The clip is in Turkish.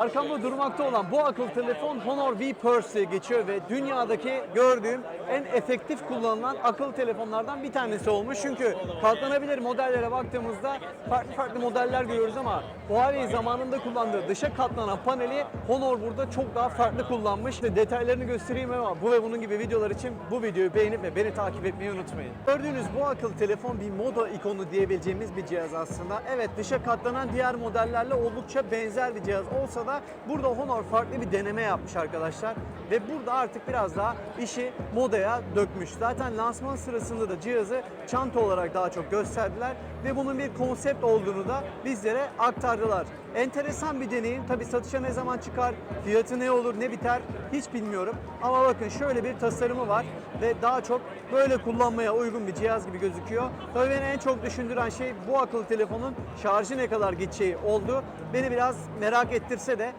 Arkamda durmakta olan bu akıllı telefon Honor V Pulse diye geçiyor ve dünyadaki gördüğüm en efektif kullanılan akıllı telefonlardan bir tanesi olmuş. Çünkü katlanabilir modellere baktığımızda farklı farklı modeller görüyoruz ama Huawei zamanında kullandığı dışa katlanan paneli Honor burada çok daha farklı kullanmış. Detaylarını göstereyim ama bu ve bunun gibi videolar için bu videoyu beğenip ve beni takip etmeyi unutmayın. Gördüğünüz bu akıllı telefon bir moda ikonu diyebileceğimiz bir cihaz aslında. Evet dışa katlanan diğer modellerle oldukça benzer bir cihaz olsa da burada Honor farklı bir deneme yapmış arkadaşlar. Ve burada artık biraz daha işi modaya dökmüş. Zaten lansman sırasında da cihazı çanta olarak daha çok gösterdiler ve bunun bir konsept olduğunu da bizlere aktardılar. Enteresan bir deneyim. Tabi satışa ne zaman çıkar, fiyatı ne olur, ne biter hiç bilmiyorum. Ama bakın şöyle bir tasarımı var ve daha çok böyle kullanmaya uygun bir cihaz gibi gözüküyor. Tabii beni en çok düşündüren şey bu akıllı telefonun şarjı ne kadar gideceği oldu. Beni biraz merak ettirse de